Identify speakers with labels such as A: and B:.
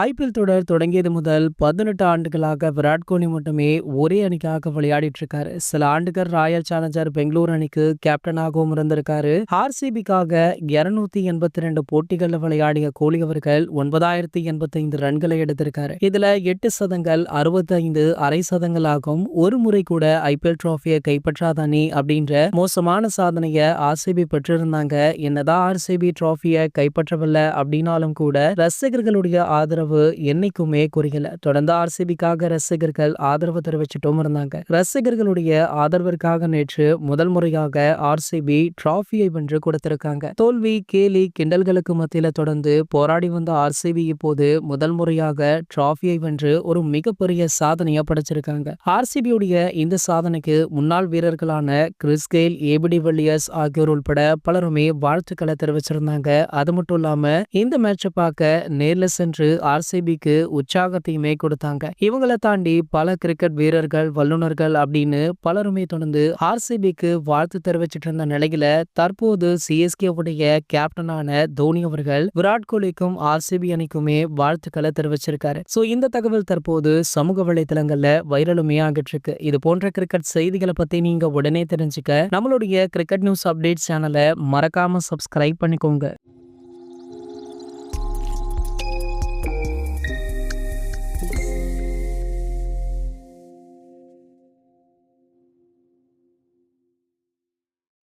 A: IPL தொடர் தொடங்கியது முதல் பதினெட்டு ஆண்டுகளாக விராட் கோலி மட்டுமே ஒரே அணிக்காக விளையாடிட்டு இருக்காரு சில ஆண்டுகள் ராயல் சேலஞ்சர் பெங்களூர் அணிக்கு கேப்டனாகவும் இருந்திருக்காரு. ஆர்சிபிக்காக இருநூத்தி எண்பத்தி ரெண்டு போட்டிகளில் விளையாடிய கோலி அவர்கள் ஒன்பதாயிரத்தி எண்பத்தி ஐந்து ரன்களை எடுத்திருக்காரு. இதுல எட்டு சதங்கள் அறுபத்தி ஐந்து அரை சதங்களாகும் ஒரு முறை கூட ஐபிஎல் டிராஃபியை கைப்பற்றாத அணி அப்படின்ற மோசமான சாதனையை ஆர்சிபி பெற்றிருந்தாங்க. என்னதான் ஆர்சிபி டிராஃபியை கைப்பற்றவில்லை அப்படின்னாலும் கூட ரசிகர்களுடைய ஆதரவு என்னைக்குமே குறையல. தொடர்ந்து ஆர்சிபிக்காக ரசிகர்கள் ஆதரவு தெரிவிச்சுட்டும் இருந்தாங்க. ரசிகர்களுடைய ஆதரவிற்காக நேற்று முதல் முறையாக ஆர்சிபி டிராஃபியை வென்று கொடுத்திருக்காங்க. தோல்வி கேலி கிண்டல்களுக்கு மத்தியில தொடர்ந்து போராடி வந்த ஆர்சிபி இப்போது முதல் முறையாக டிராஃபியை வென்று ஒரு மிகப்பெரிய சாதனையை படைச்சிருக்காங்க. ஆர்சிபியுடைய இந்த சாதனைக்கு முன்னாள் வீரர்களான கிறிஸ் கெயில் ஏபிடி வில்லியர்ஸ் ஆகியோர் உள்பட பலருமே வாழ்த்துக்களை தெரிவிச்சிருந்தாங்க. அது மட்டும் இல்லாம இந்த மேட்சை பார்க்க நேர்ல சென்று ஆர்சிபிக்கு உற்சாகத்தையுமே கொடுத்தாங்க இவங்களை தாண்டி பல கிரிக்கெட் வீரர்கள் வல்லுநர்கள் அப்படின்னு பலருமே தொடர்ந்து ஆர்சிபிக்கு வாழ்த்து தெரிவிச்சிட்டு இருந்த நிலையில தற்போது சிஎஸ்கே உடைய கேப்டனான தோனி அவர்கள் விராட் கோலிக்கும் ஆர்சிபி அணிக்குமே வாழ்த்துக்களை தெரிவிச்சிருக்காரு. சோ இந்த தகவல் தற்போது சமூக வலைதளங்கள்ல வைரலுமே ஆகிட்டு இருக்கு. இது போன்ற கிரிக்கெட் செய்திகளை பத்தி நீங்க உடனே தெரிஞ்சுக்க நம்மளுடைய கிரிக்கெட் நியூஸ் அப்டேட் சேனலை மறக்காம சப்ஸ்கிரைப் பண்ணிக்கோங்க.